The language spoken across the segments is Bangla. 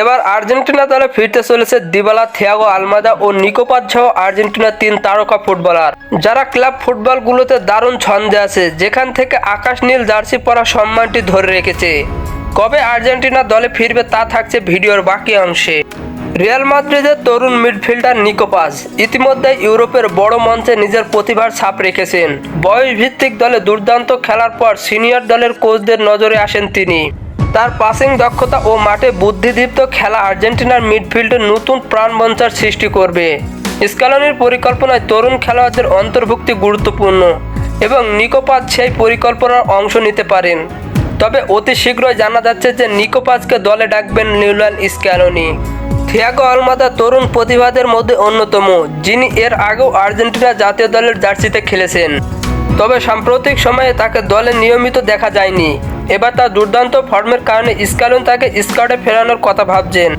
এবার আর্জেন্টিনা দলে ফিরতে চলেছে দিবালা, থিয়াগো, আলমাদা ও নিকোপাত সহ আর্জেন্টিনার তিন তারকা ফুটবলার। যারা ক্লাব ফুটবলগুলোতে দারুণ ছন্দে আছে, যেখান থেকে আকাশ নীল জার্সি পরা সম্মানটি ধরে রেখেছে। কবে আর্জেন্টিনা দলে ফিরবে তা থাকছে ভিডিওর বাকি অংশে। রিয়াল মাদ্রিদের তরুণ মিডফিল্ডার নিকোপাস ইতিমধ্যে ইউরোপের বড় মঞ্চে নিজের প্রতিভার ছাপ রেখেছেন। বয়স ভিত্তিক দলে দুর্দান্ত খেলার পর সিনিয়র দলের কোচদের নজরে আসেন তিনি। তার পাসিং দক্ষতা ও মাঠে বুদ্ধিদীপ্ত খেলা আর্জেন্টিনার মিডফিল্ডে নতুন প্রাণবঞ্চার সৃষ্টি করবে। স্কালনির পরিকল্পনায় তরুণ খেলোয়াড়দের অন্তর্ভুক্তি গুরুত্বপূর্ণ এবং নিকোপাস সেই পরিকল্পনার অংশ নিতে পারেন। তবে অতি শীঘ্রই জানা যাচ্ছে যে নিকোপাসকে দলে ডাকবেন নিউল্যান্ড স্ক্যালোনি থিয়াগো আলমাদা তরুণ প্রতিভাদের মধ্যে অন্যতম, যিনি এর আগেও আর্জেন্টিনা জাতীয় দলের জার্সিতে খেলেছেন। তবে সাম্প্রতিক সময়ে তাকে দলে নিয়মিত দেখা যায়নি। এবার তার দুর্দান্ত ফর্মের কারণে স্কালন তাকে স্কোয়াডে ফেরানোর কথা ভাবছেন।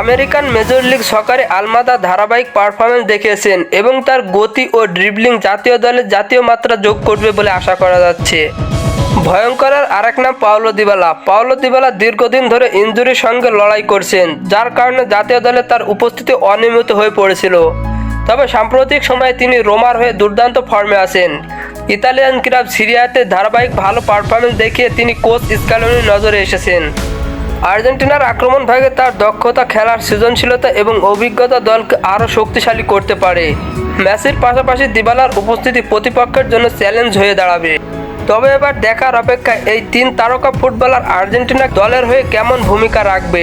আমেরিকান মেজর লিগ সকারে আলমাদা ধারাবাহিক পারফরমেন্স দেখিয়েছেন এবং তার গতি ও ড্রিবলিং জাতীয় দলে জাতীয় মাত্রা যোগ করবে বলে আশা করা যাচ্ছে। ভয়ঙ্করের আরেক নাম পাওলো দিবালা। পাওলো দিবালা দীর্ঘদিন ধরে ইনজুরির সঙ্গে লড়াই করছেন, যার কারণে জাতীয় দলে তার উপস্থিতি অনিয়মিত হয়ে পড়েছিল। তবে সাম্প্রতিক সময়ে তিনি রোমার হয়ে দুর্দান্ত ফর্মে আছেন। ইতালিয়ান ক্লাব সিরিয়াতে ধারাবাহিক ভালো পারফরমেন্স দেখিয়ে তিনি কোচ স্কালনির নজরে এসেছেন। আর্জেন্টিনার আক্রমণ ভাগে তার দক্ষতা খেলার সৃজনশীলতা এবং অভিজ্ঞতা দলকে আরও শক্তিশালী করতে পারে। ম্যাচের পাশাপাশি দিবালার উপস্থিতি প্রতিপক্ষের জন্য চ্যালেঞ্জ হয়ে দাঁড়াবে। তবে এবার দেখার অপেক্ষা এই তিন তারকা ফুটবলার আর্জেন্টিনা দলের হয়ে কেমন ভূমিকা রাখবে?